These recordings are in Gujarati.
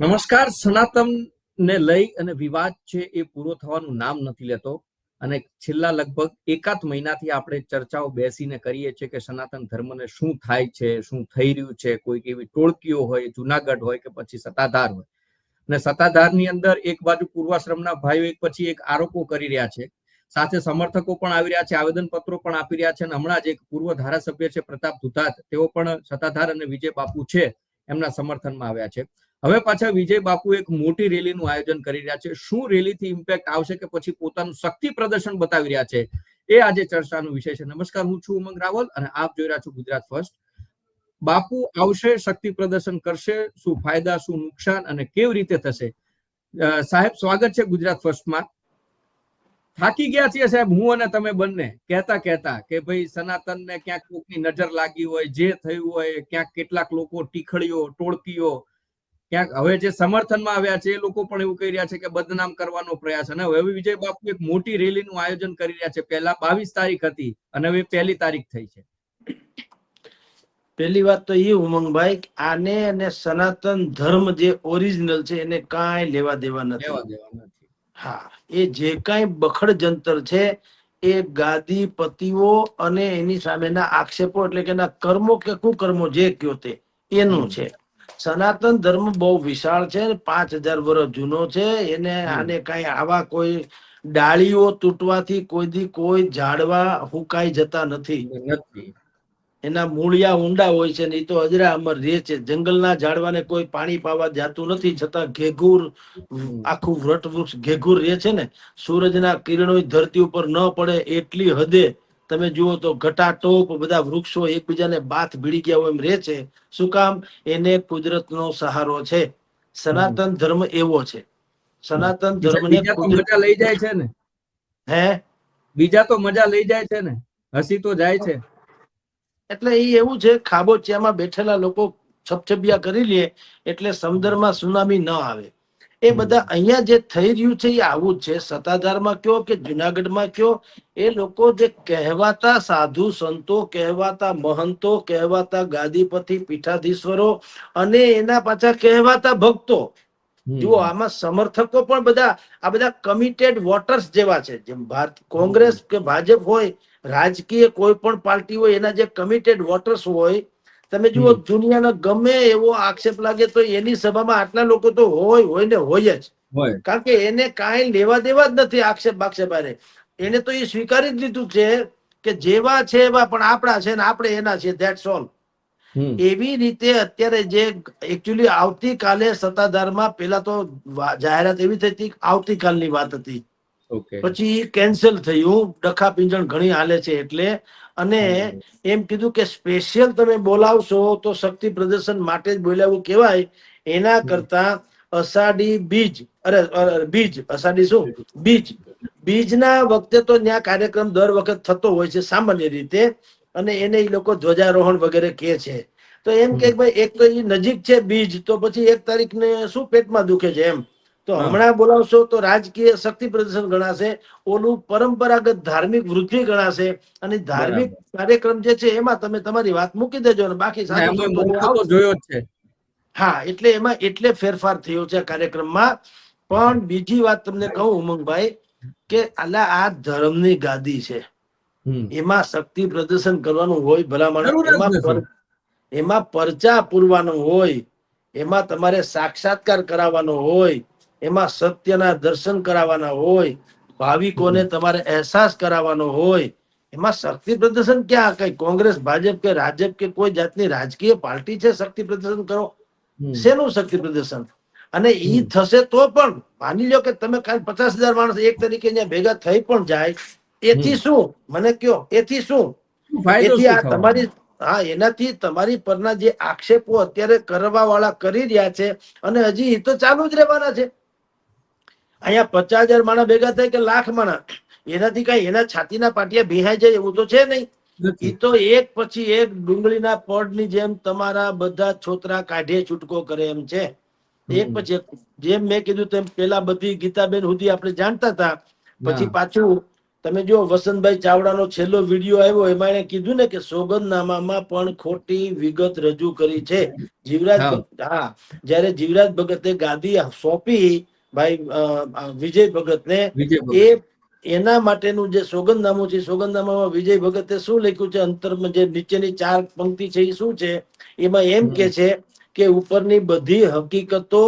નમસ્કાર સનાતન ને લઈ અને વિવાદ છે એ પૂરો થવાનું નામ નથી લેતો અને છેલ્લા લગભગ એકાદ મહિનાથી આપણે ચર્ચાઓ બેસીને કરીએ છીએ કે સનાતન ધર્મને શું થાય છે, શું થઈ રહ્યું છે કોઈ એવી ટોળકીઓ હોય, જુનાગઢ હોય કે પછી સત્તાધાર હોય. અને સત્તાધારની અંદર એક બાજુ પૂર્વાશ્રમના ભાઈઓ, એક પછી એક આરોપો કરી રહ્યા છે. સાથે સમર્થકો પણ આવી રહ્યા છે આવેદન પત્રો પણ આપી રહ્યા છે અને હમણાં જ એક પૂર્વ ધારાસભ્ય છે પ્રતાપ દુધાત તેઓ પણ સત્તાધાર અને વિજય બાપુ છે, એમના સમર્થનમાં આવ્યા છે. હવે પાછા વિજય બાપુ એક મોટી રેલીનું આયોજન કરી રહ્યા છે. શું રેલીથી ઇમ્પેક્ટ આવશે કે પછી પોતાનું શક્તિ પ્રદર્શન બતાવી રહ્યા છે એ આજે ચર્ચાનો વિષય છે. નમસ્કાર, હું છું ઉમંગ રાવલ અને આપ જોઈ રહ્યા છો ગુજરાત ફર્સ્ટ. બાપુ આવશે, શક્તિ પ્રદર્શન કરશે, શું ફાયદા, શું નુકસાન અને કેવી રીતે થશે? સાહેબ, સ્વાગત છે ગુજરાત ફર્સ્ટમાં. થાકી ગયા છીએ સાહેબ, હું અને તમે બંને. કહેતા કહેતા કે ભાઈ સનાતનને ક્યાંક કોકની નજર લાગી હોય, જે થયું હોય, ક્યાંક કેટલાક લોકો ટીખળીઓ, ટોળકીઓ ક્યાંક હવે જે સમર્થનમાં આવ્યા છે એ લોકો પણ એવું કહી રહ્યા છે કે બદનામ કરવાનો પ્રયાસ. અને હવે વિજય બાપુ એક મોટી રેલીનું આયોજન કરી રહ્યા છે. પહેલા બાવીસ તારીખ હતી અને હવે પહેલી તારીખ થઈ છે. પહેલી વાત તો એ ઉમંગભાઈ આને અને સનાતન ધર્મ જે ઓરિજિનલ છે એને કાંઈ લેવા દેવા નથી. લેવા દેવા નથી. હા એ જે કાંઈ બખડ જંતર છે એ ગાદી પતિઓ અને એની સામેના આક્ષેપો એટલે કે એના કર્મો કે કુકર્મો જે કયો તે એનું છે. સનાતન ધર્મ બહુ વિશાળ છે પાંચ હજાર વર્ષ જૂનો છે એને આને કઈ આવા કોઈ ડાળીઓ તૂટવાથી કોઈથી કોઈ ઝાડવા હુકાઈ જતા નથી. એના મૂળિયા ઊંડા હોય છે ને એ તો અજરા અમર રહે છે. જંગલના ઝાડવાને કોઈ પાણી પાવા જાતું નથી છતાં ઘેઘુર આખું વ્રટ વૃક્ષ ઘેઘુર રહે છે ને. સૂરજના કિરણો ધરતી ઉપર ન પડે એટલી હદે તમે જુઓ તો ઘટાટોપ બધા વૃક્ષો એકબીજાને બાથ ભીડી ગયા હોય એમ રહે છે. શું કામ? એને કુદરતનો સહારો છે. સનાતન ધર્મ એવો છે. સનાતન ધર્મને મજા લઈ જાય છે ને? હે? બીજા તો મજા લઈ જાય છે ને? હસી તો જાય છે. એટલે એ એવું છે ખાબોચિયામાં બેઠેલા લોકો છપછપિયા કરી લે એટલે સમુદ્રમાં સુનામી ન આવે. એ બધા અહીંયા જે થઈ રહ્યું છે એ આવું જ છે. સત્તાધારમાં કયો કે જુનાગઢમાં કયો એ લોકો જે કહેવાતા સાધુ સંતો કહેવાતા મહંતો કહેવાતા ગાદીપતિ પીઠાધીશ્વરો અને એના પાછા કહેવાતા ભક્તો. જુઓ આમાં સમર્થકો પણ બધા આ બધા કમિટેડ વોટર્સ જેવા છે. જેમ ભારત કોંગ્રેસ કે ભાજપ હોય રાજકીય કોઈ પણ પાર્ટી હોય એના જે કમિટેડ વોટર્સ હોય તમે જુઓ દુનિયાનો ગમે એવો આક્ષેપ લાગે તો એની સભામાં આટલા લોકો તો હોય હોય ને હોય જ. કારણ કે એને કાંઈ લેવા દેવા જ નથી આક્ષેપ બાક્ષેપ. એને તો એ સ્વીકારી જ લીધું છે કે જેવા છે એવા પણ આપણા છે ને આપણે એના છે ધેટ્સ ઓલ એવી રીતે અત્યારે જે એકચ્યુઅલી આવતીકાલે સત્તાધારમાં પેલા તો જાહેરાત એવી થઈ હતી આવતીકાલની વાત હતી. પછી કેન્સલ થયું ડખા પિંજણ ઘણી હાલે છે એટલે અને એમ કીધું કે સ્પેશિયલ તમે બોલાવશો તો શક્તિ પ્રદર્શન માટે જ બોલાવવું કહેવાય. એના. કરતા અષાઢી બીજ અરે અરે, બીજ અષાઢી શું? બીજ. બીજના વખતે તો ત્યાં કાર્યક્રમ દર વખત થતો હોય છે સામાન્ય રીતે અને એને એ લોકો ધ્વજારોહણ વગેરે કહે છે. તો એમ કે ભાઈ એક તો એ નજીક છે બીજ તો પછી એક તારીખને શું પેટમાં દુખે છે એમ? તો હમણાં બોલાવશો તો રાજકીય શક્તિ પ્રદર્શન ગણાશે ઓલું પરંપરાગત ધાર્મિક વૃદ્ધિ ગણાશે અને ધાર્મિક કાર્યક્રમ જે છે એમાં તમે તમારી વાત મૂકી દેજો અને બાકી. જોયો છે. હા એટલે એમાં એટલે ફેરફાર થયો છે આ કાર્યક્રમમાં. પણ બીજી વાત તમને કહું ઉમંગભાઈ કે આલા આ ધર્મની ગાદી છે. એમાં શક્તિ પ્રદર્શન કરવાનું હોય ભલામણ એમાં પરચા પૂરવાનો હોય એમાં તમારે સાક્ષાત્કાર કરાવવાનો હોય એમાં સત્યના દર્શન કરાવવાના હોય ભાવિકોને તમારે અહેસાસ કરાવવાનો હોય એમાં શક્તિ પ્રદર્શન ક્યાં? કઈ કોંગ્રેસ ભાજપ કે રાજપ કે કોઈ જાતની રાજકીય પાર્ટી છે શક્તિ પ્રદર્શન કરો? શેનું શક્તિ પ્રદર્શન? અને ઈ થશે તો પણ માની લો કે તમે કાલ પચાસ હજાર માણસ એક તરીકે અહીંયા ભેગા થઈ પણ જાય એથી શું? મને કયો એથી શું? શું એથી આ તમારી હા એનાથી તમારી પરના જે આક્ષેપો અત્યારે કરવા વાળા કરી રહ્યા છે અને હજી એ તો ચાલુ જ રહેવાના છે. અહીંયા પચાસ હજાર માણા ભેગા થાય કે લાખ માણા? એનાથી કઈ એના છાતીના પાટિયા ભીહાઈ જાય એવું તો છે નહીં. એ તો એક પછી એક ડુંગળીના પડની જેમ તમારા બધા છોતરા કાઢે છૂટકો કરે એમ છે. એક પછી એક જેમ મેં કીધું તેમ પેલા બધી ગીતાબેન સુધી આપણે જાણતા હતા. પછી પાછું તમે જો વસંતભાઈ ચાવડાનો છેલ્લો વીડિયો આવ્યો એમાં એને કીધું ને કે સોગંદનામામાં પણ ખોટી વિગત રજૂ કરી છે. જીવરાજ હા. જ્યારે જીવરાજ ભગતે ગાદી સોંપી ભાઈ વિજય ભગતને એ એના માટેનું જે સોગંદનામું છે સોગંદનામામાં વિજય ભગતે શું લખ્યું છે? અંતરમાં જે નીચેની ચાર પંક્તિ છે એ શું છે? એમાં એમ કે છે કે ઉપરની બધી હકીકતો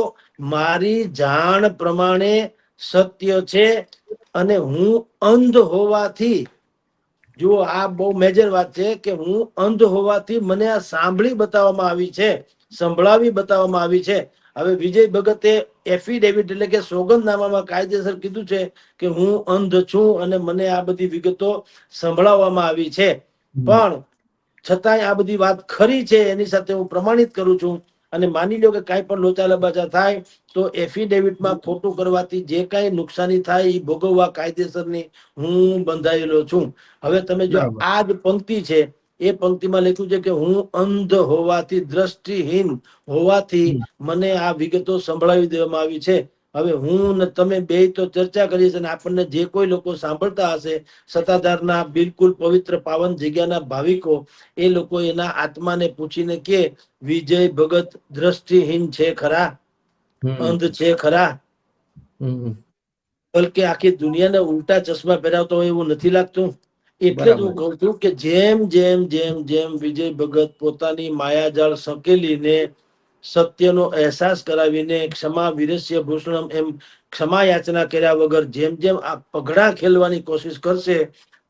મારી જાણ પ્રમાણે સત્ય છે અને હું અંધ હોવાથી જો આ બહુ મેજર વાત છે કે હું અંધ હોવાથી મને આ સાંભળી બતાવવામાં આવી છે સંભળાવી બતાવવામાં આવી છે. હવે વિજય ભગતે એફિડેવિટ એટલે કે સોગંદનામામાં કાયદેસર કીધું છે કે હું અંધ છું અને મને આ બધી વિગતો સંભળાવવામાં આવી છે. પણ છતાંય આ બધી વાત ખરી છે એની સાથે હું પ્રમાણિત કરું છું અને માની લો કે કાંઈ પણ લોચા લબાચા થાય તો એફિડેવિટમાં ખોટું કરવાથી જે કાંઈ નુકસાની થાય એ ભોગવવા કાયદેસરની હું બંધાયેલો છું. હવે તમે જો. આ જ પંક્તિ છે એ પંક્તિમાં લખ્યું છે કે હું અંધ હોવાથી દ્રષ્ટિહીન હોવાથી મને આ વિગતો સંભળાવી દેવામાં આવી છે. હવે હું ને તમે બે તો ચર્ચા કરી છે અને આપણને જે કોઈ લોકો સાંભળતા હશે સત્તાધારના બિલકુલ પવિત્ર પાવન જગ્યાના ભાવિકો એ લોકો એના આત્માને પૂછીને કે વિજય ભગત દ્રષ્ટિહીન છે ખરા? અંધ છે ખરા. બલકે આખી દુનિયાને ઉલટા ચશ્મા પહેરાવતો હોય એવું નથી લાગતું? એટલે જ હું કહું છું કે જેમ જેમ જેમ જેમ વિજય ભગત પોતાની માયાજાળ સંકેલીને સત્યનો અહેસાસ કરાવીને ક્ષમા વિરસ્ય ભૂષણમ એમ ક્ષમા યાચના કર્યા વગર જેમ જેમ આ પગડા ખેલવાની કોશિશ કરશે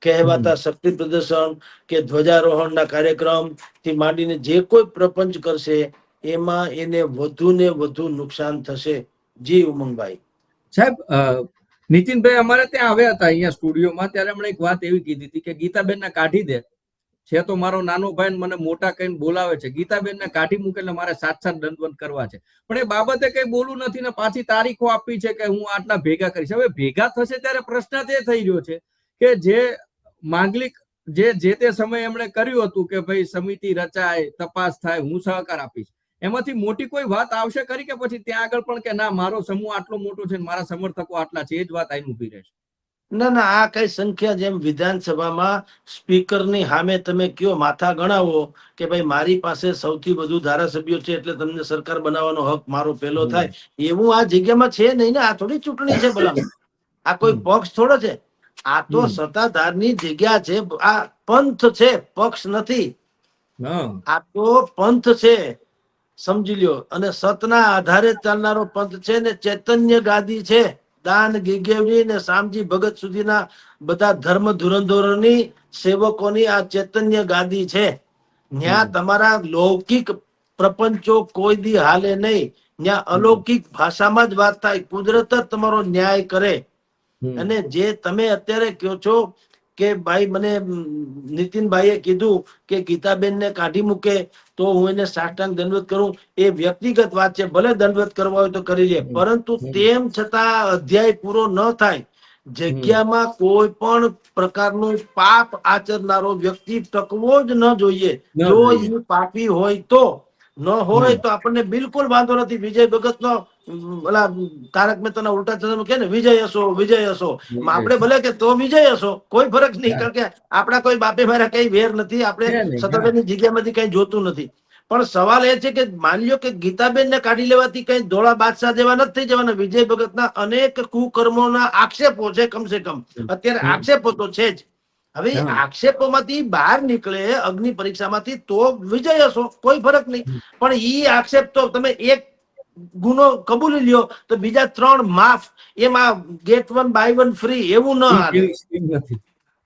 કહેવાતા શક્તિ પ્રદર્શન કે ધ્વજારોહણના કાર્યક્રમથી માંડીને જે કોઈ પ્રપંચ કરશે એમાં એને વધુ ને વધુ નુકસાન થશે. જી ઉમંગભાઈ. સાહેબ નીતિનભાઈ અમારે ત્યાં આવ્યા હતા અહીંયા સ્ટુડિયોમાં, ત્યારે એમણે એક વાત એવી કીધી હતી કે ગીતાબેન ને કાઢી દે. છે તો મારો નાનો ભાઈ મને મોટા કહીને બોલાવે છે. ગીતાબેન ને કાઢી મૂકે એટલે મારે સાત સાત દંડવંત કરવા છે. પણ એ બાબતે કઈ બોલું નથી ને પાછી તારીખો આપી છે કે હું આટલા ભેગા કરીશ. હવે ભેગા થશે ત્યારે પ્રશ્ન તે થઈ રહ્યો છે કે જે માંગલિક, જે જે તે સમયે એમણે કર્યું હતું કે ભાઈ સમિતિ રચાય, તપાસ થાય, હું સહકાર આપીશ. એમાંથી મોટી કોઈ વાત આવશે કરી કે પછી ત્યાં આગળ પણ કે ના મારો સમૂહ આટલો મોટો છે મારા સમર્થકો આટલા છે એ જ વાત આઈને ઊભી રહેશે. ના ના આ કઈ સંખ્યા જેમ વિધાનસભામાં સ્પીકરની સામે તમે કયો માથા ગણાવો કે ભાઈ મારી પાસે સૌથી વધુ ધારાસભ્યો છે એટલે તમને સરકાર બનાવવાનો હક મારો પેલો થાય. એવું આ જગ્યામાં છે નહીં ને આ થોડી ચૂંટણી છે ભલા આ કોઈ પક્ષ થોડો છે. આ તો. સત્તાધારની જગ્યા છે. આ પંથ છે પક્ષ નથી. આ તો પંથ છે. સમજી લ્યો. અને સતના આધારે ચાલનારો પંથ છે ને ચૈતન્ય ગાદી છે. દાન ગીગેવજી ને શામજી ભગત સુધીના બધા ધર્મ ધુરંધોરોની સેવકોની આ ચૈતન્ય ગાદી છે. ત્યાં તમારા લૌકિક પ્રપંચો કોઈ દી હાલે નહીં. ત્યાં અલૌકિક ભાષામાં જ વાત થાય. કુદરત જ તમારો ન્યાય કરે. અને જે તમે અત્યારે કહો છો કે ભાઈ મને નીતિનભાઈએ કીધું કે ગીતાબેનને કાઢી મૂકે તો હું એને સાષ્ટાંગ દંડવત કરું. એ વ્યક્તિગત વાત છે ભલે દંડવત કરવા હોય તો કરી લે. પરંતુ તેમ છતાં અધ્યાય પૂરો ન થાય. જગ્યામાં કોઈ પણ પ્રકારનું પાપ આચરનારો વ્યક્તિ ટકવો જ ન જોઈએ. જો એ પાપી હોય તો ન હોય તો આપણને બિલકુલ વાંધો નથી. વિજય ભગત નો ઓલા તારક મહેતાના ઉલટા ચંદ્ર કે ને વિજય હશો વિજય હશો. આપણે ભલે કે તો વિજય હશો કોઈ ફરક નહીં. કારણ કે આપણા કોઈ બાપે મારા કઈ વેર નથી. આપણે. સત્તાધારની જગ્યામાંથી કઈ જોતું નથી. પણ સવાલ એ છે કે માની લો કે ગીતાબેન ને કાઢી લેવાથી કઈ ધોળા બાદશાહ જેવા નથી થઈ જવાના. વિજય ભગતના અનેક કુકર્મોના આક્ષેપો છે કમસે કમ અત્યારે આક્ષેપો તો છે જ. હવે આક્ષેપોમાંથી બહાર નીકળે અગ્નિ પરીક્ષામાંથી તો વિજય હશો કોઈ ફરક નહીં. પણ ઈ આક્ષેપ તો તમે એક ગુનો કબૂલી લ્યો તો બીજા ત્રણ માફ એમાં get one buy one free એવું ન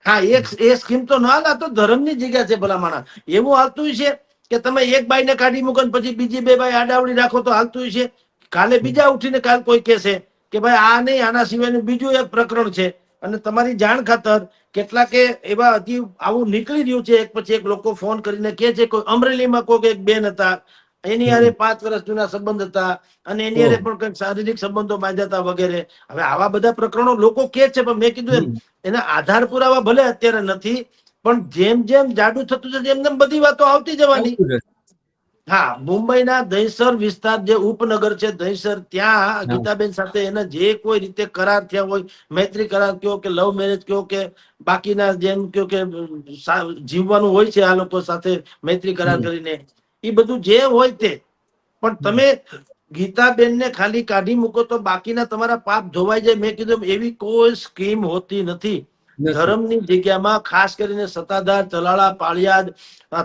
હા એક એ સ્કીમ તો ના હાલ તો ધર્મની જગ્યા છે ભલા માણસ. એવું હાલતું છે કે તમે એક બાઈ ને કાઢી મૂકો પછી બીજી બે બાઈ આડાવડી રાખો તો હાલતું છે. કાલે બીજા ઉઠીને કાલ કોઈ કહેશે કે ભાઈ આ નહીં આના સિવાયનું બીજું એક પ્રકરણ છે. અને તમારી જાણ ખાતર કેટલાકે એવા હજી આવું નીકળી રહ્યું છે એક પછી એક લોકો ફોન કરીને કહે છે કોઈ અમરેલીમાં કોઈ એક બેન હતા એની હારે પાંચ વર્ષ જૂના સંબંધ હતા અને એની હારે પણ કંઈક શારીરિક સંબંધો બાંધ્યા હતા વગેરે. હવે આવા બધા પ્રકરણો લોકો કે છે પણ મેં કીધું એમ એના આધાર પુરાવા ભલે અત્યારે નથી પણ જેમ જેમ જાડુ થતું જશે એમ બધી વાતો આવતી જવાની. હા મુંબઈના દહીસર વિસ્તાર જે ઉપનગર છે દહીસર ત્યાં ગીતાબેન સાથે એને જે કોઈ રીતે કરાર થયા હોય મૈત્રી કરાર કયો કે લવ મેરેજ કયો કે બાકીના જેમ કયો કે જીવવાનું હોય છે આ લોકો સાથે મૈત્રી કરાર કરીને એ બધું જે હોય તે. પણ તમે ગીતાબેનને ખાલી કાઢી મૂકો તો બાકીના તમારા પાપ ધોવાઈ જાય. મેં કીધું એવી કોઈ સ્કીમ હોતી નથી નથી. ધર્મની જગ્યામાં ખાસ કરીને સત્તાધાર તલાળા પાળિયાદ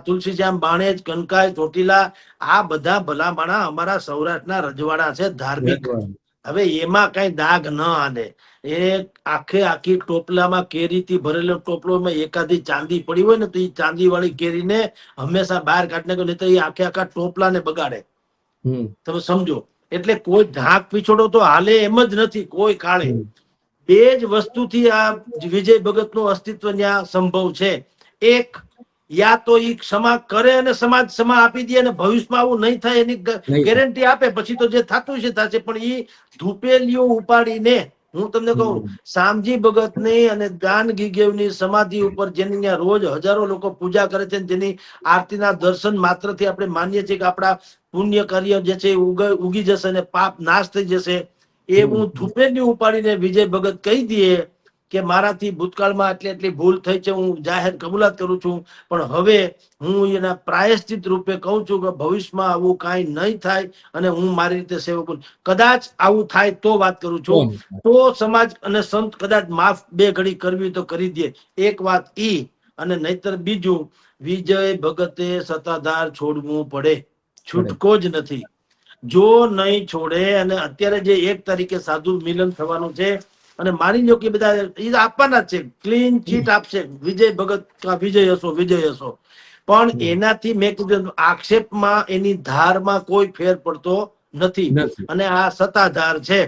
તુલસીશ્યામ બાણેજ કનકાય ચોટીલા આ બધા ભલામણા અમારા સૌરાષ્ટ્રના રજવાડા છે ધાર્મિક. હવે એમાં કઈ દાગ ન આને. એ આખે આખી ટોપલામાં કેરીથી ભરેલો ટોપલો એકાદી ચાંદી પડી હોય ને તો એ ચાંદી વાળી કેરીને હંમેશા બહાર કાઢને નહીં તો એ આખે આખા ટોપલાને બગાડે. તમે સમજો. એટલે કોઈ ઢાંક પીછોડો તો હાલે એમ જ નથી. કોઈ કાળે. બે જ વસ્તુથી આ વિજય ભગતનું અસ્તિત્વ ત્યાં સંભવ છે. એક યા તો એ ક્ષમા કરે અને સમાજ ક્ષમા આપી દે અને ભવિષ્યમાં આવું નહીં થાય એની ગેરંટી આપે. પછી તો જે થતું છે થશે. પણ એ ધૂપેલીઓ ઉપાડીને હું તમને કહું શામજી ભગતની અને દાન ગીગેવની સમાધિ ઉપર જેની ત્યાં રોજ હજારો લોકો પૂજા કરે છે જેની આરતીના દર્શન માત્રથી આપણે માનીએ છીએ કે આપણા પુણ્ય કાર્ય જે છે ઉગી જશે અને પાપ નાશ થઈ જશે. એ હું ધૂપેલી ઉપાડીને વિજય ભગત કહી દઈએ કે મારાથી ભૂતકાળમાં આટલી આટલી ભૂલ થઈ છે હું જાહેર કબૂલાત કરું છું. પણ હવે હું એના પ્રાયશ્ચિત રૂપે કહું છું કે ભવિષ્યમાં આવું કાંઈ નહીં થાય અને હું મારી રીતે સેવક કદાચ આવું થાય તો વાત કરું છું. તો સમાજ અને સંત કદાચ માફ બે ઘડી કરવી તો કરી દે. એક વાત ઈ અને નહીતર બીજું વિજય ભગતે સત્તાધાર છોડવું પડે. છૂટકો જ નથી. જો નહીં છોડે અને અત્યારે જે એક તારીખે સાધુ મિલન થવાનું છે અને માની લો કે બધા એ આપવાના છે. ક્લીન ચીટ આપશે. વિજય ભગત વિજય હશો વિજય હશો. પણ એનાથી મેં કીધું આક્ષેપમાં એની ધારમાં કોઈ ફેર પડતો નથી. નથી. અને આ સત્તાધાર છે.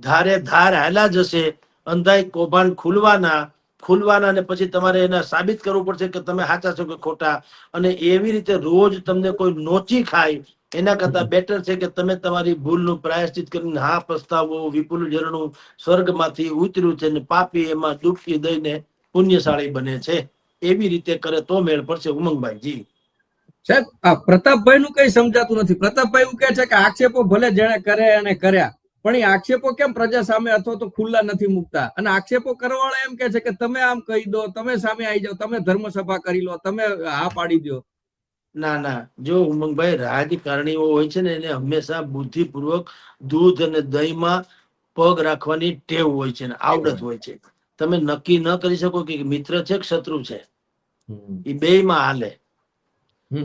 ધારે ધાર હાલા જશે અંધાઈ કૌભાંડ ખુલવાના ખુલવાના અને પછી તમારે એને સાબિત કરવું પડશે કે તમે સાચા છો કે ખોટા. અને એવી રીતે રોજ તમને કોઈ નોચી ખાય એના કરતા બેટર છે કે તમે તમારી ભૂલનું પ્રાયશ્ચિત કરીને હા પસ્તાવો, વિપુલ ઝરણું સ્વર્ગમાંથી ઉતર્યું છે ને પાપી એમાં ડૂબકી દઈને પુણ્યશાળી બને છે. એવી રીતે કરે તો મેળ પડશે ઉમંગભાઈજી. સાહેબ, આ પ્રતાપભાઈ નું કઈ સમજાતું નથી. પ્રતાપભાઈ એવું કે છે કે આક્ષેપો ભલે જેને કરે અને કર્યા, પણ એ આક્ષેપો કેમ પ્રજા સામે અથવા તો ખુલ્લા નથી મૂકતા? અને આક્ષેપો કરવાવાળા એમ કે છે કે તમે આમ કહી દો, તમે સામે આવી જાઓ, તમે ધર્મસભા કરી લો, તમે હા પાડી દો ના ના. જો ઉમંગભાઈ રાજકારણીઓ હોય છે ને એને હંમેશા બુદ્ધિપૂર્વક દૂધ અને દહીંમાં પગ રાખવાની ટેવ હોય છે ને આવડત હોય છે. તમે નક્કી ન કરી શકો કે મિત્ર છે કે શત્રુ છે. એ બેયમાં હાલે.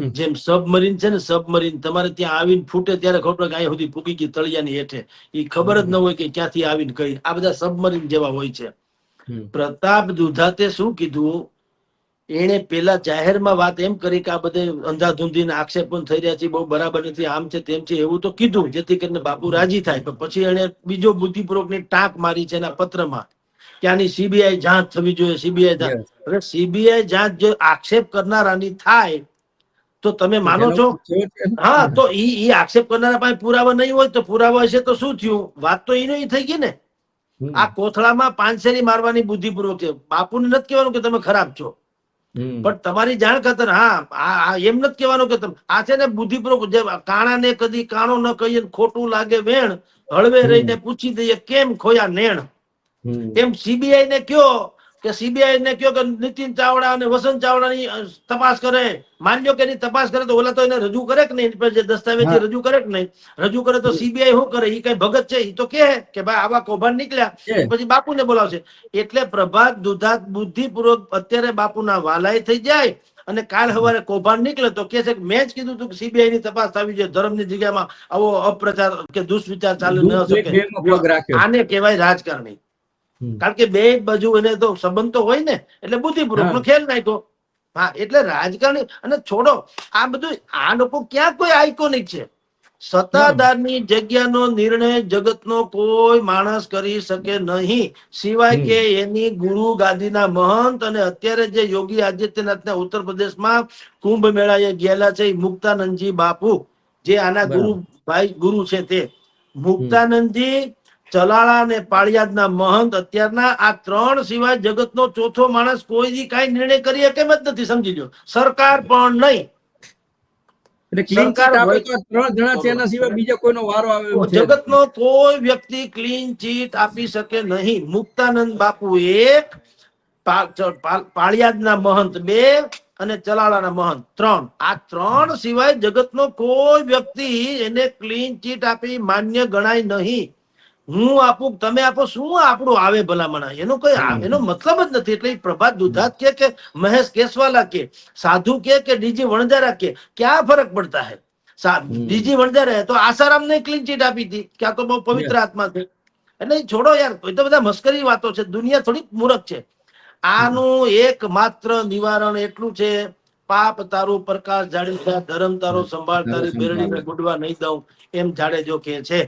જેમ સબમરીન છે ને સબમરીન તમારે ત્યાં આવીને ફૂટે ત્યારે ખબર કે અહીંયા સુધી ફૂકી ગઈ તળિયાની હેઠે. એ ખબર જ ન હોય કે ક્યાંથી આવીને કઈ આ બધા સબમરીન જેવા હોય છે. પ્રતાપ દુધાતે શું કીધું? એણે પેલા જાહેરમાં વાત એમ કરી કે આ બધે અંધાધૂંધીના આક્ષેપ પણ થઈ રહ્યા છે બહુ બરાબર નથી આમ છે તેમ છે એવું તો કીધું જેથી કરીને બાપુ રાજી થાય પણ પછી એણે બીજો બુદ્ધિપૂર્વકની ટાંક મારી છે એના પત્રમાં કે આની સીબીઆઈ જાંચ થવી જોઈએ સીબીઆઈ જાંચ. સીબીઆઈ જાંચ જો આક્ષેપ કરનારાની થાય તો તમે માનો છો? હા તો ઈ ઈ આક્ષેપ કરનારા પાસે પુરાવા નહીં હોય તો પુરાવા હશે તો શું થયું વાત તો ઈ થઈ ગઈ ને. આ કોથળામાં પાંચસેરી મારવાની બુદ્ધિપૂર્વક છે બાપુને નથી કહેવાનું કે તમે ખરાબ છો. પણ તમારી જાણ ખાતર હા એમ નથી કહેવાનું કે તમે આ છે ને બુદ્ધિપૂર્વક જે કાણાને કદી કાણો ન કહીએ ખોટું લાગે વેણ હળવે. રહીને પૂછી દઈએ કેમ ખોયા નેણ. એમ સીબીઆઈ ને કયો કે સીબીઆઈ ને કયો કે નીતિન ચાવડા અને વસંત ચાવડાની તપાસ કરે. માન્યો કે એની તપાસ કરે તો ઓલા તો એને રજૂ કરે કે નહીં? જે દસ્તાવેજ રજૂ કરે કે નહીં? રજૂ કરે તો સીબીઆઈ શું કરે? એ કઈ ભગત છે? એ તો કે કે ભાઈ આવા કૌભાંડ નીકળ્યા. પછી બાપુને બોલાવશે. એટલે પ્રભાત દુધાત બુદ્ધિપૂર્વક અત્યારે બાપુના વાલાય થઈ જાય અને કાલ સવારે કૌભાંડ નીકળે તો કે છે કે મેં જ કીધું હતું કે સીબીઆઈ ની તપાસ થવી જોઈએ. ધર્મની જગ્યામાં આવો અપ્રચાર કે દુષ્વિચાર ચાલુ ન શકે. આને કહેવાય રાજકારણી. કારણ કે બે બાજુ એને તો સંબંધ તો હોય ને એટલે બુદ્ધિપૂર્વક નો ખેલ નાખ્યો. હા એટલે રાજકારણી અને છોડો આ બધું આ લોકો ક્યાં કોઈ આઇકોનિક છે? સત્તાધારની જગ્યાનો નિર્ણય જગતનો કોઈ માણસ કરી શકે નહીં. સિવાય કે એની ગુરુ ગાંધીના મહંત અને અત્યારે જે યોગી આદિત્યનાથના ઉત્તર પ્રદેશમાં કુંભ મેળાએ ગયેલા છે મુક્તાનંદજી બાપુ. જે આના ગુરુ ભાઈ ગુરુ છે તે. મુક્તાનંદજી ચલાળા ને પાળિયાદના મહંત અત્યારના આ ત્રણ સિવાય જગતનો ચોથો માણસ કોઈ કઈ નિર્ણય કરી શકે જ નથી સમજી લો સરકાર પણ નહીં. જગતનો કોઈ વ્યક્તિ ક્લીન ચીટ આપી શકે નહીં. મુક્તાનંદ બાપુ એક પાળિયાદના મહંત બે અને ચલાળાના મહંત ત્રણ. આ ત્રણ સિવાય જગતનો કોઈ વ્યક્તિ એને ક્લીન ચીટ આપી માન્ય ગણાય નહીં. હું આપું તમે આપો શું આપણું આવે ભલામણા? એનો કોઈ એનો મતલબ જ નથી. એટલે પ્રભાત દુધાત કે કે મહેશ કેસવાલા કે સાધુ કે કે ડીજી વણજારા કે ક્યાં ફરક પડતા હે? ડીજી વણજારા તો આસારામ ને ક્લીન ચીટ આપી હતી ક્યાં તો બહુ પવિત્ર આત્મા છે. એટલે છોડો યાર એ તો બધા મસ્કરી વાતો છે. દુનિયા થોડીક મૂરખ છે. આનું એકમાત્ર નિવારણ એટલું છે પાપ તારું પ્રકાશ જાડેજા ધર્મ તારો સંભાળ તારી બેરડી ગુડવા નહીં દઉં એમ જાડેજો કે છે.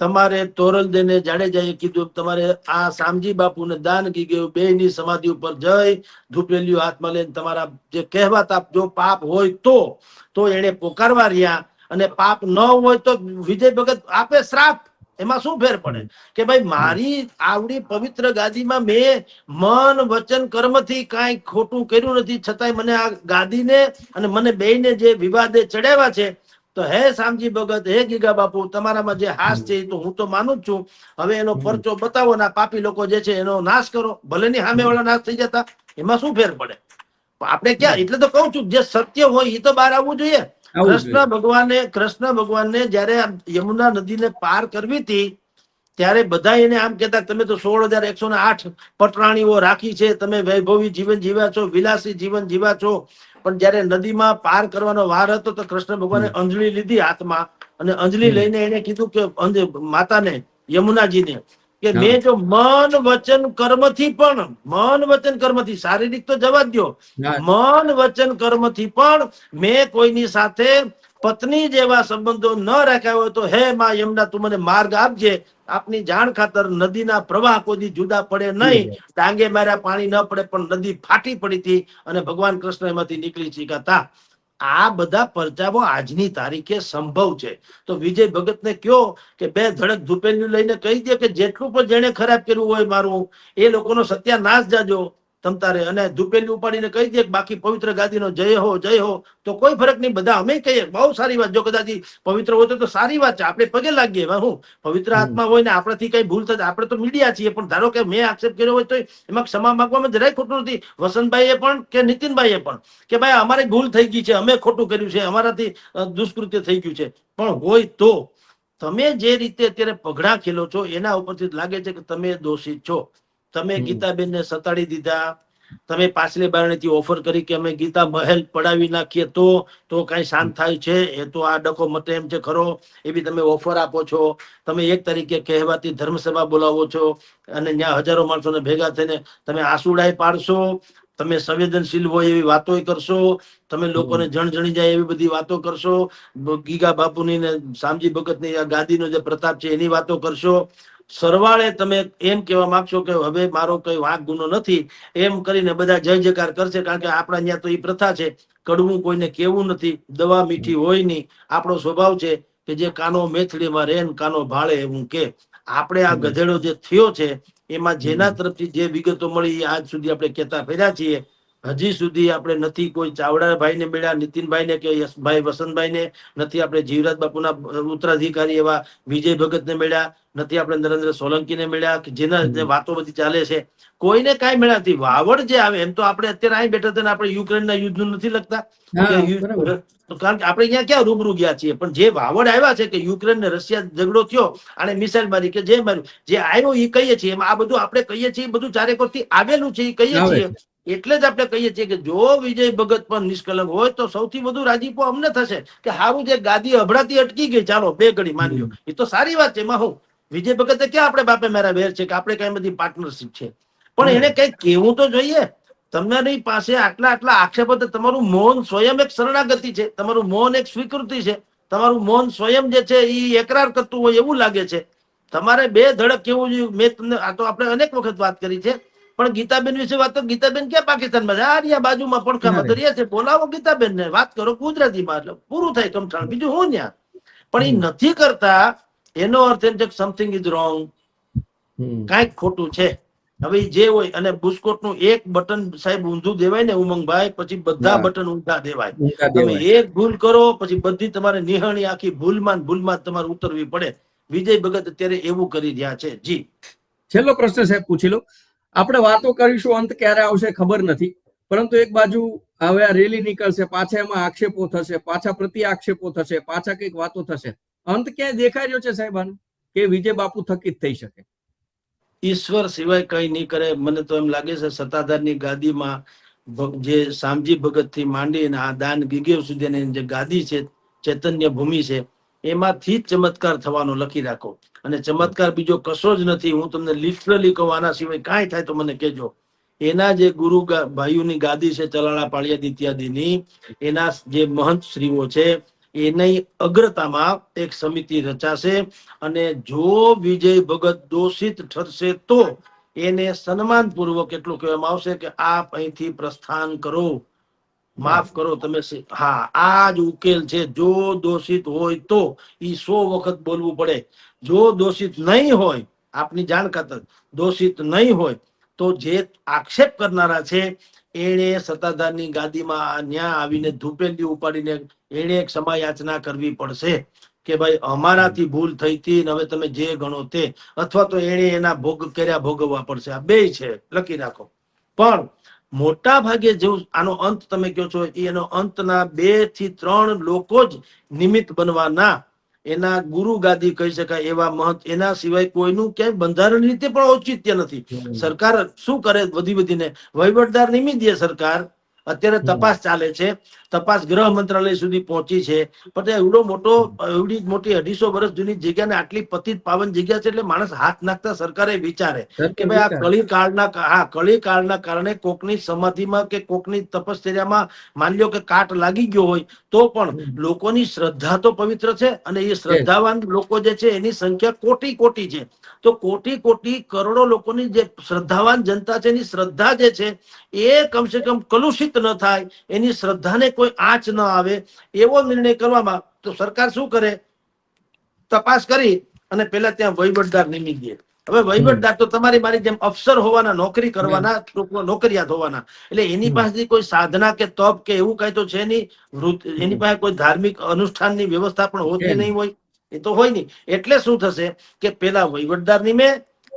તમારે તોરલ દેને જાડેજાએ કીધું, તમારે આ શામજી બાપુને દાન કી ગયું બે ની સમાધિ ઉપર જઈ ધૂપેલિયું હાથમાં લઈને તમારા જે કહેવાતા જો પાપ હોય તો તો એને પોકારવા રહ્યા. અને પાપ ન હોય તો વિજય ભગત આપે શ્રાપ. એમાં શું ફેર પડે? કે ભાઈ મારી આવડી પવિત્ર ગાદીમાં મેં મન, વચન, કર્મથી કાંઈ ખોટું કર્યું નથી. છતાંય મને આ ગાદીને અને મને બેયને જે વિવાદે ચડાવ્યા છે તો હે શામજી ભગત હે ગીગા બાપુ તમારામાં જે હાસ છે તો હું તો માનું જ છું. હવે એનો. પરચો બતાવો ના પાપી લોકો જે છે એનો નાશ કરો. ભલે ની સામે વાળા નાશ થઈ જતા એમાં શું ફેર પડે? આપણે ક્યાં એટલે તો કઉ છું જે સત્ય હોય એ તો બહાર આવવું જોઈએ. કૃષ્ણ ભગવાને કૃષ્ણ ભગવાનને જયારે યમુના નદીને પાર કરવી હતી ત્યારે બધા એને આમ કહેતા તમે તો સોળ હજાર એકસો ને આઠ પટરાણીઓ રાખી છે તમે વૈભવી જીવન જીવ્યા છો વિલાસી જીવન જીવ્યા છો. પણ જયારે નદીમાં પાર કરવાનો વાર હતો તો કૃષ્ણ ભગવાને અંજલી લીધી હાથમાં અને અંજલી લઈને એને કીધું કે માતાને યમુનાજીને કે મેં જો મન વચન કર્મથી પણ મન વચન કર્મથી શારીરિક તો જવા દો મન વચન કર્મથી પણ મેં કોઈની સાથે પત્ની જેવા સંબંધો ન રાખ્યા હોય તો હે માં યમુના તું મને માર્ગ આપજે. આપની જાણ ખાતર નદીના પ્રવાહ કોઈ જુદા પડે નહીં. ડાંગે માર્યા પાણી ન પડે પણ નદી ફાટી પડી હતી અને ભગવાન કૃષ્ણ એમાંથી નીકળી શીખાતા આ બધા પરચાઓ આજની તારીખે સંભવ છે. તો વિજય ભગતને કયો કે બે ધડક ધૂપેલું લઈને કહી દે કે જેટલું પણ જેણે ખરાબ કર્યું હોય મારું એ લોકોનો સત્યાનાશ જાજો. તમતારે અને ધૂપેલી ઉપાડીને કહી દે બાકી પવિત્ર ગાદીનો જય હો જય હો. તો કોઈ ફરક નહીં બધા અમે કહીએ બહુ સારી વાત. જો કદાચ પવિત્ર હોય તો સારી વાત છે. આપણે પગે લાગીએ. એમાં હું પવિત્ર. આત્મા હોય ને આપણાથી કઈ ભૂલ થતી આપણે તો મીડિયા છીએ પણ ધારો કે મેં આક્ષેપ કર્યો હોય તો એમાં ક્ષમા માંગવામાં જરાય ખોટું નથી. વસંતભાઈએ પણ કે નીતિનભાઈએ પણ કે ભાઈ અમારી ભૂલ થઈ ગઈ છે અમે ખોટું કર્યું છે અમારાથી દુષ્કૃત્ય થઈ ગયું છે. પણ હોય તો તમે જે રીતે અત્યારે પગડા ખેલો છો એના ઉપરથી લાગે છે કે તમે દોષિત છો. તમે. ગીતાબેનને સતાડી દીધા તમે પાછલી બારણેથી ઓફર કરી કે અમે ગીતા મહેલ પડાવી નાખીએ તો તો કઈ શાંત થાય છે? એ તો આ ડકો મતે એમ છે ખરો? એવી તમે ઓફર આપો છો. તમે એક તરીકે કહેવાતી ધર્મસભા બોલાવો છો અને ત્યાં હજારો માણસોને ભેગા થઈને તમે આસુડાય પાડશો તમે સંવેદનશીલ હોય એવી વાતો કરશો તમે લોકોને જણ જણી જાય એવી બધી વાતો કરશો ગીગા બાપુની ને શામજી ભગતની ગાદીનો જે પ્રતાપ છે એની વાતો કરશો સરવાળે તમે એમ કહેવા માંગશો કે હવે મારો કઈ વાંક ગુનો નથી એમ કરીને બધા જય જયકાર કરશે કારણ કે આપણા અહીંયા તો એ પ્રથા છે કડવું કોઈને કેવું નથી દવા મીઠી હોય નહીં. આપણો સ્વભાવ છે કે જે કાનો મેથડીમાં રહે કાનો ભાળે એવું કે. આપણે આ ગધેડો જે થયો છે એમાં જેના તરફથી જે વિગતો મળી એ આજ સુધી આપણે કહેતા ફેર્યા છીએ. હજી સુધી આપણે નથી કોઈ ચાવડાભાઈ ને મળ્યા નીતિનભાઈ ને કે યશભાઈ વસંતભાઈ ને નથી આપણે જીવરાજ બાપુના ઉત્તરાધિકારી એવા વિજય ભગત ને મળ્યા નથી આપણે નરેન્દ્ર સોલંકી ને મળ્યા કે જેના. વાતો બધી ચાલે છે. કોઈને કાંઈ મળ્યા નથી. વાવડ જે આવે એમ તો આપણે અત્યારે અહીં બેઠા હતા ને આપણે યુક્રેનના યુદ્ધનું નથી લખતા. હા, કે યુ- બરાબર. તો કારણ કે આપણે અહીંયા ક્યાં રૂબરૂ ગયા છીએ? પણ જે વાવડ આવ્યા છે કે યુક્રેન ને રશિયા ઝઘડો થયો અને મિસાઇલ મારી કે જે માર્યું જે આવ્યો એ કહીએ છીએ એમાં આ બધું આપણે કહીએ છીએ એ બધું ચારેકોરથી આવેલું છે એ કહીએ છીએ. એટલે જ આપણે કહીએ છીએ કે જો વિજય ભગત પણ નિષ્કલંક હોય તો સૌથી વધુ રાજીપો અમને થશે કે હારું જે ગાદી અભડાતી અટકી ગઈ. ચાલો બે ઘડી માની લ્યો એ તો સારી વાત છે. એમાં હું વિજય ભગતે ક્યાં આપણે બાપે મારા વેર છે કે આપણે કઈ બધી પાર્ટનરશિપ છે? પણ એને કઈ કેવું તો જોઈએ. તમારી પાસે આટલા આટલા આક્ષેપો તો તમારું મૌન સ્વયં એક શરણાગતિ છે. તમારું મૌન એક સ્વીકૃતિ છે. તમારું મૌન સ્વયં જે છે એ એકરાર કરતું હોય એવું લાગે છે. તમારે બે ધડક કેવું જોઈએ? મેં તમને આ તો આપણે અનેક વખત વાત કરી છે. પણ ગીતાબેન વિશે વાત તો ગીતાબેન ક્યાં પાકિસ્તાનમાં છે? આ રહ્યા બાજુમાં પડખામાં દરિયા છે. બોલાવો ગીતાબેન ને વાત કરો ગુજરાતીમાં એટલે પૂરું થાય કમઠાણ બીજું હું ન્યા? પણ એ નથી કરતા. એનો અર્થ એમ છે સમથિંગ ઇઝ રોંગ. કાંઈક ખોટું છે. હવે જે હોય અને બુસ્કોટનું એક બટન સાહેબ ઊંધું દેવાય ને ઉમંગભાઈ પછી બધા બટન ઊંધા દેવાય. તમે એક ભૂલ કરો પછી બધી તમારે નિહાણી આખી ભૂલમાં ભૂલમાં તમારે ઉતરવી પડે. વિજય ભગત અત્યારે એવું કરી રહ્યા છે. જી. છેલ્લો પ્રશ્ન સાહેબ પૂછી લો. આપણે વાતો કરીશું, અંત ક્યારે આવશે ખબર નથી. પરંતુ એક બાજુ હવે આ રેલી નીકળશે, પાછા એમાં આક્ષેપો થશે, પાછા પ્રતિ આક્ષેપો થશે, પાછા કંઈક વાતો થશે. અંત ક્યાંય દેખાઈ રહ્યો છે સાહેબ કે વિજય બાપુ થકી જ થઈ શકે? ઈશ્વર સિવાય કઈ નહીં કરે. મને તો એમ લાગે છે સત્તાધારની ગાદીમાં જે શામજી ભગતથી માંડીને આ દાન ગીગેવ સુધીની જે ગાદી છે, ચૈતન્ય ભૂમિ છે એમાંથી જ ચમત્કાર થવાનો લખી રાખો. અને ચમત્કાર બીજો કશો જ નથી, હું તમને લિટરલી કહું આના સિવાય કાંઈ થાય તો મને કહેજો. એના જે ગુરુ ભાઈઓની ગાદી છે ચલાળા પાળિયાદ ઇત્યાદિની એના જે મહંત શ્રીઓ છે, એની અગ્રતામાં એક સમિતિ રચાશે અને જો વિજય ભગત દોષિત ઠરશે તો એને સન્માનપૂર્વક એટલું કહેવામાં આવશે કે આપ અહીંથી પ્રસ્થાન કરો. માફ કરો, તમે હા આ જ ઉકેલ છે. જો દોષિત હોય તો ઈ સો વખત બોલવું પડે. જો દોષિત નહીં હોય, આપની જાણ ખાતર, દોષિત નહીં હોય, તો જે આક્ષેપ કરનારા છે, એણે સત્તાધારની ગાદીમાં ન્યા આવીને ધૂપેલી ઉપાડીને એણે એક ક્ષમા યાચના કરવી પડશે કે ભાઈ, અમારાથી ભૂલ થઈ હતી હવે તમે જે ગણો તે. અથવા તો એણે એના ભોગ કર્યા ભોગવવા પડશે. આ બે છે. લખી રાખો. પણ મોટા ભાગે જેવું આનો અંત તમે કહો છો એનો અંતના બેથી ત્રણ લોકો જ નિમિત્ત બનવાના. એના ગુરુ ગાદી કહી શકાય એવા મહંત એના સિવાય કોઈનું ક્યાંય બંધારણ રીતે પણ ઔચિત્ય નથી. સરકાર શું કરે વધી વધીને? વહીવટદાર દે સરકાર. અત્યારે તપાસ ચાલે છે. તપાસ ગૃહ મંત્રાલય સુધી પહોંચી છે. પણ એવડો મોટો એવડી મોટી અઢીસો વર્ષ જૂની જગ્યાને આટલી પતિત પાવન જગ્યા છે એટલે માણસ હાથ નાખતા સરકારે વિચારે કે ભાઈ આ કળી કાળના હા કળી કાળના કારણે કોકની સમાધિમાં કે કોકની તપશ્ચર્યામાં માની લો કે કાટ લાગી ગયો હોય તો પણ લોકોની શ્રદ્ધા તો પવિત્ર છે અને એ શ્રદ્ધાવાન લોકો જે છે એની સંખ્યા કોટી કોટી છે. તો કોટી કોટી કરોડો લોકોની જે શ્રદ્ધાવાન જનતા છે એની શ્રદ્ધા જે છે એ કમસે કમ કલુષિત ન થાય એની શ્રદ્ધાને કોઈ આંચ ન આવે એવો નિર્ણય કરવામાં તો સરકાર શું કરે? તપાસ કરી અને પેલા ત્યાં વહીવટદાર નિમી દે હવે વહીવટદાર તો તમારી મારી જેમ અફસર હોવાના નોકરી કરવાના નોકરિયાત હોવાના. એટલે એની. પાસેથી કોઈ સાધના કે તપ કે એવું કઈ તો છે નહીં? એની પાસે કોઈ ધાર્મિક અનુષ્ઠાનની વ્યવસ્થા પણ હોતી નહીં. નહીં હોય. એ તો હોય નહીં. એટલે શું થશે કે પેલા વહીવટદાર નિમે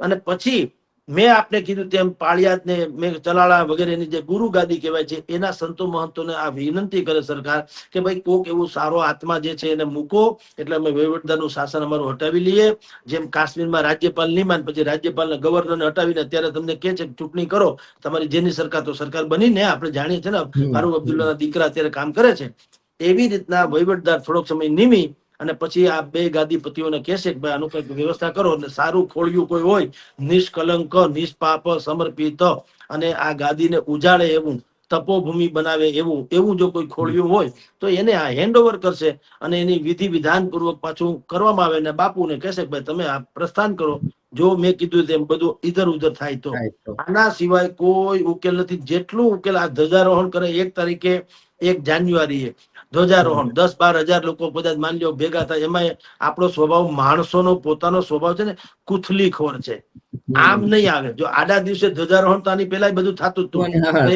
અને પછી મેં આપને કીધું તેમ પાળિયાદ ને મેં ચલાળા વગેરેની જે ગુરુ ગાદી કહેવાય છે એના સંતો મહંતોને આ વિનંતી કરે સરકાર કે ભાઈ કોક એવું સારો આત્મા જે છે એને મૂકો. એટલે અમે વહીવટદારનું શાસન અમારું હટાવી લઈએ. જેમ કાશ્મીરમાં રાજ્યપાલ નિમાન પછી રાજ્યપાલને ગવર્નરને હટાવીને અત્યારે તમને કે છે ચૂંટણી કરો. તમારી જેની સરકાર તો સરકાર બની ને આપણે જાણીએ છીએ ને. ફારૂક અબ્દુલ્લાના દીકરા અત્યારે કામ કરે છે. એવી રીતના વહીવટદાર થોડોક સમય નિમી અને પછી આ બે ગાદીપતિઓને કહેશે કે ભાઈ આનું કંઈક વ્યવસ્થા કરો અને સારું ખોળિયું કોઈ હોય નિષ્કલંક નિષ્પાપ સમર્પિત અને આ ગાદીને ઉજાડે એવું તપોભૂમિ બનાવે એવું એવું જો કોઈ ખોળિયું હોય તો એને આ હેન્ડઓવર કરશે અને એની વિધિ વિધાન પૂર્વક પાછું કરવામાં આવે ને બાપુને કહેશે કે ભાઈ તમે આ પ્રસ્થાન કરો. જો મેં કીધું તેમ બધું ઈધર ઉધર થાય તો. આના સિવાય કોઈ ઉકેલ નથી. જેટલું ઉકેલ આ ધ્વજારોહણ કરે એક તારીખે એક જાન્યુઆરીએ. ધ્વજારોહણ. દસ બાર હજાર લોકો કદાચ માની લો ભેગા થાય. એમાં આપણો સ્વભાવ માણસોનો પોતાનો સ્વભાવ છે ને કુથલીખોર છે. આમ નહીં આવે. જો આડા દિવસે ધ્વજારોહણ તો આની પેલા બધું થતું હતું.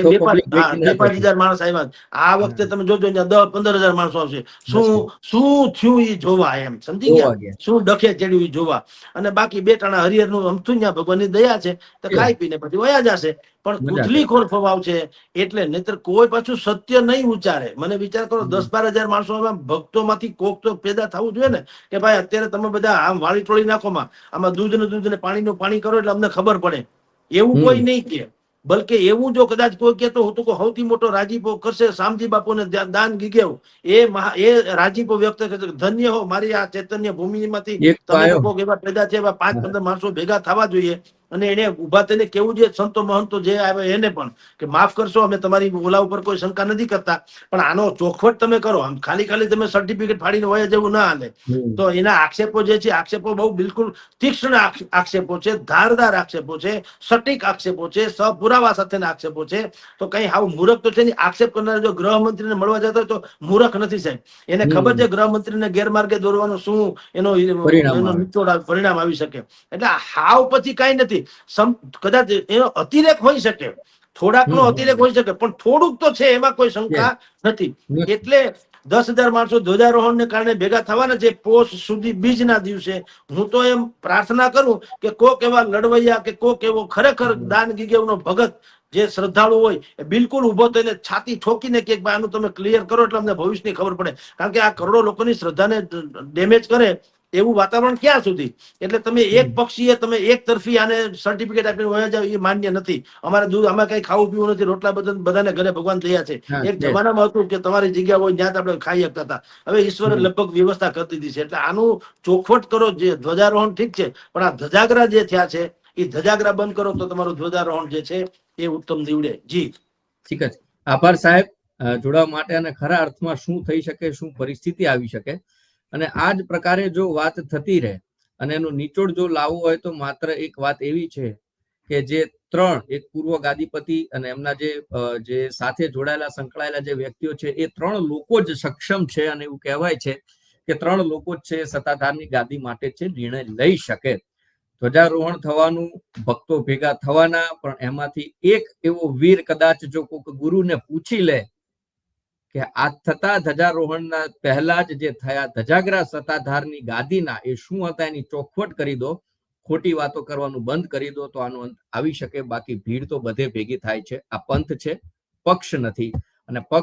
બે પાંચ- હજાર માણસ આવ્યા આ વખતે તમે જોજો દસ પંદર હજાર માણસો આવશે. શું શું થયું એ જોવા એમ? સમજી ગયા? શું ડખે ચડ્યું એ જોવા? અને બાકી બે ટાણા હરિહરનું અમથું ત્યાં ભગવાનની દયા છે તો ખાઈ પીને પછી વયા જશે. પણ કુથલી ખોર ફવાવ છે એટલે નહીતર કોઈ પાછું સત્ય નહીં ઉચ્ચારે. મને વિચાર કરો દસ બાર હજાર માણસો ભક્તો માંથી કોક તો પેદા થવું જોઈએ ને કે ભાઈ અત્યારે તમે બધા આમ વાળી ટોળી નાખો માં આમાં દૂધ ને દૂધ ને પાણી નું પાણી કરો એટલે અમને ખબર પડે. એવું કોઈ નહીં કે. બલકે એવું જો કદાચ કોઈ કહેતો હું તો સૌથી મોટો રાજીપો કરશે શામજી બાપુને દાન ગીગેવ. એ એ રાજીપો વ્યક્ત કરશે ધન્ય હો મારી આ ચૈતન્ય ભૂમિમાંથી તમે લોકો એવા પેદા છે એવા પાંચ પંદર માણસો ભેગા થવા જોઈએ. અને એને ઊભા થઈને કેવું જે સંતો મહંતો જે આવે એને પણ કે માફ કરશો અમે તમારી ઓલા ઉપર કોઈ શંકા નથી કરતા. પણ આનો ચોખવટ તમે કરો. આમ ખાલી ખાલી તમે સર્ટિફિકેટ ફાડીને હોય જેવું ના હાલે. તો એના આક્ષેપો જે છે આક્ષેપો બહુ બિલકુલ તીક્ષ્ણ આક્ષેપો છે ધારદાર આક્ષેપો છે સટીક આક્ષેપો છે સપુરાવા સાથેના આક્ષેપો છે. તો કઈ હાવ મૂરખ તો છે નહીં. આક્ષેપ કરનાર જો ગૃહમંત્રીને મળવા જતા હોય તો મૂરખ નથી સાહેબ. એને ખબર છે ગૃહમંત્રીને ગેરમાર્ગે દોરવાનું શું એનો એનો નિચોડ પરિણામ આવી શકે. એટલે હાવ પછી કઈ નથી. નથી સમ- કદાચ એનો અતિરેક હોઈ શકે થોડાકનો અતિરેક હોઈ શકે પણ થોડુંક તો છે એમાં કોઈ શંકા નથી. એટલે દસ હજાર માણસો ધ્વજારોહણ ને કારણે ભેગા થવાના છે પોષ સુધી બીજના દિવસે. હું તો એમ પ્રાર્થના કરું કે કોક એવા લડવૈયા કે કોક એવો ખરેખર. દાન ગીગેવનો ભગત જે શ્રદ્ધાળુ હોય એ બિલકુલ ઊભો થઈને છાતી ઠોકીને કે આનું તમે ક્લિયર કરો એટલે અમને ભવિષ્યની ખબર પડે. કારણ કે આ કરોડો લોકોની શ્રદ્ધાને ડેમેજ કરે એવું વાતાવરણ ક્યાં સુધી? એટલે તમે એક. પક્ષીએ તમે એક તરફી આને સર્ટિફિકેટ આપીને વયા જાવ એ માન્ય નથી. અમારે દૂધ અમે કઈ ખાવું પીવું નથી. રોટલા બધા બધાને ઘરે ભગવાન થયા છે. એક જમાનામાં હતું કે તમારી જગ્યા હોય ત્યાં આપણે ખાઈ શકતા હતા. હવે ઈશ્વરે લગભગ વ્યવસ્થા કરી દીધી છે. એટલે આનું ચોખવટ કરો જે ધ્વજારોહણ ઠીક છે પણ આ ધજાગરા જે થયા છે એ ધજાગરા બંધ કરો તો તમારું ધ્વજારોહણ જે છે એ ઉત્તમ નીવડે જી. ઠીક છે આભાર સાહેબ. જોડાવા માટે અને ખરા અર્થમાં શું થઈ શકે શું પરિસ્થિતિ આવી શકે? અને આ જ પ્રકારે જો વાત થતી રહે અને એનું નિચોડ જો લાવવું હોય તો માત્ર એક વાત એવી છે કે જે ત્રણ, એક પૂર્વ ગાદીપતિ અને એમના જે જે સાથે જોડાયેલા, સંકળાયેલા જે વ્યક્તિઓ છે, એ ત્રણ લોકો જ સક્ષમ છે અને એવું કહેવાય છે કે ત્રણ લોકો જ છે સત્તાધારની ગાદી માટે છે, નિર્ણય લઈ શકે. ધ્વજારોહણ થવાનું, ભક્તો ભેગા થવાના, પણ એમાંથી એક એવો વીર કદાચ જો કોઈક ગુરુને પૂછી લે કે આ થતા ધજારોહણના પહેલા જ જે થયા ધજાગરા સત્તાધારની ગાદીના, એ શું હતા? એની ચોખવટ કરી દો. ખોટી વાતો કરવાનું બંધ કરી દો તો આનો અંત આવી શકે. બાકી ભીડ તો બધે ભેગી થાય છે. આ પંથ છે. પક્ષ નથી. અને પક્ષ